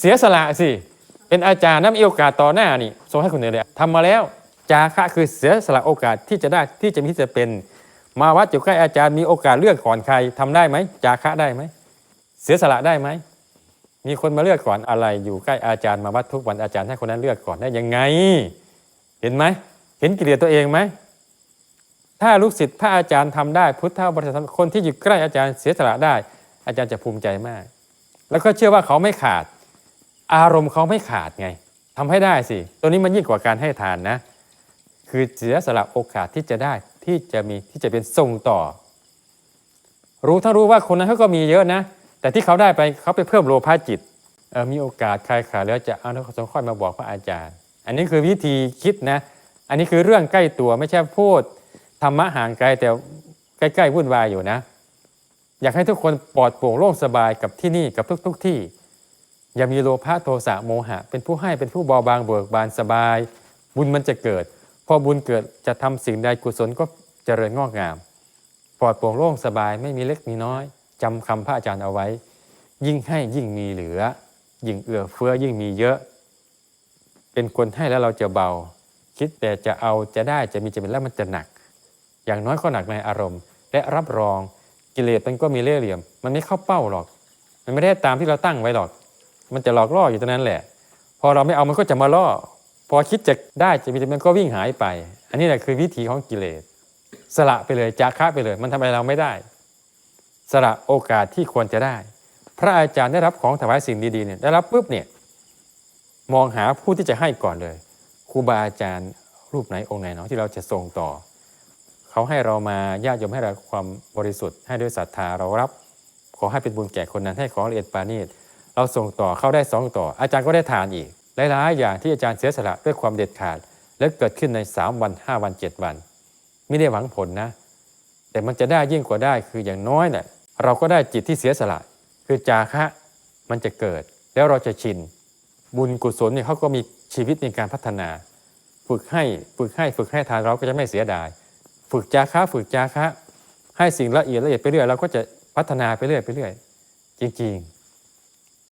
เสียสละสิ เป็นอาจารย์น้ำมีโอกาสต่อหน้านี่ส่งให้คนอื่นเลยทำมาแล้ว จาคะคือเสียสละโอกาสที่จะได้ที่จะมีที่จะเป็น มาวัดอยู่ใกล้อาจารย์มีโอกาสเลือกก่อนใครทำได้ไหมจาคะได้ไหมเสียสละได้ไหมมีคนมาเลือกก่อนอะไรอยู่ใกล้อาจารย์มาวัดทุกวันอาจารย์ให้คนนั้นเลือกก่อนได้ยังไง เห็นไหมเห็นกิเลสตัวเองไหมถ้าลูกศิษย์ถ้าอาจารย์ทำได้ พุทธบริษัทคนที่อยู่ใกล้อาจารย์เสียสละได้ อาจารย์จะภูมิใจมาก แล้วก็เชื่อว่าเขาไม่ขาด อารมณ์เขาไม่ขาดไงทำให้ได้สิ ตัวนี้มันยิ่งกว่าการให้ทานนะ คือเสียสละโอกาสที่จะได้ที่จะมีที่จะเป็นส่งต่อ รู้ถ้ารู้ว่าคนนั้นเขาก็มีเยอะนะ แต่ที่เขาได้ไปเขาไปเพิ่มโลภะจิตมีโอกาสใครขาดแล้วจะเอาแล้วเขาค่อยมาบอกพระอาจารย์ อันนี้คือวิธีคิดนะ อันนี้คือเรื่องใกล้ตัวไม่ใช่พูดธรรมะห่างไกลแต่ใกล้ๆวุ่นวายอยู่นะ อยากให้ทุกคนปลอดโปร่งโล่งสบายกับที่นี่กับทุกๆทที่ อย่ามีโลภะโทสะโมหะ เป็นผู้ให้เป็นผู้เบาบางเบิกบานสบาย บุญมันจะเกิด พอบุญเกิดจะทำสิ่งใดกุศลก็เจริญงอกงาม ปลอดโปร่งโล่งสบายไม่มีเล็กมีน้อยจำคำพระอาจารย์เอาไว้ ยิ่งให้ยิ่งมีเหลือ ยิ่งเอื้อเฟื้อยิ่งมีเยอะ เป็นคนให้แล้วเราจะเบา คิดแต่จะเอาจะได้จะมีจะเป็นแล้วมันจะหนัก อย่างน้อยก็หนักในอารมณ์ และรับรองกิเลสมันก็มีเล่ห์เหลี่ยม มันไม่เข้าเป้าหรอก มันไม่ได้ตามที่เราตั้งไว้หรอก มันจะหลอกล่ออยู่ตรงนั้นแหละ พอเราไม่เอามันก็จะมาล่อ พอคิดจะได้จะมีจะมันก็วิ่งหายไป อันนี้แหละคือวิธีของกิเลส สละไปเลยจาคะไปเลย มันทำอะไรเราไม่ได้ สละโอกาสที่ควรจะได้ พระอาจารย์ได้รับของถวายสิ่งดีๆเนี่ยได้รับปุ๊บเนี่ยมองหาผู้ที่จะให้ก่อนเลยครูบาอาจารย์รูปไหนองค์ไหนเนาะที่เราจะส่งต่อ เขาให้เรามาญาติโยมให้เราความบริสุทธิ์ให้ด้วยศรัทธาเรารับ ขอให้เป็นบุญแก่คนนั้นให้ของละเอียดปาณีต เราส่งต่อเขาได้สองต่อ อาจารย์ก็ได้ทานอีก หลายๆอย่างที่อาจารย์เสียสละด้วยความเด็ดขาด และเกิดขึ้นใน 3 วัน 5 วัน 7 วัน ไม่ได้หวังผลนะ แต่มันจะได้ยิ่งกว่าได้คืออย่างน้อยเนี่ยเราก็ได้จิตที่เสียสละ คือจาคะมันจะเกิด แล้วเราจะชิน บุญกุศลเนี่ยเขาก็มีชีวิตในการพัฒนา ฝึกให้ฝึกให้ฝึกให้ทานเราก็จะไม่เสียดาย ฝึกจาคะฝึกจาคะให้สิ่งละเอียดละเอียดไปเรื่อยเราก็จะพัฒนาไปเรื่อยไปเรื่อย จริง ๆ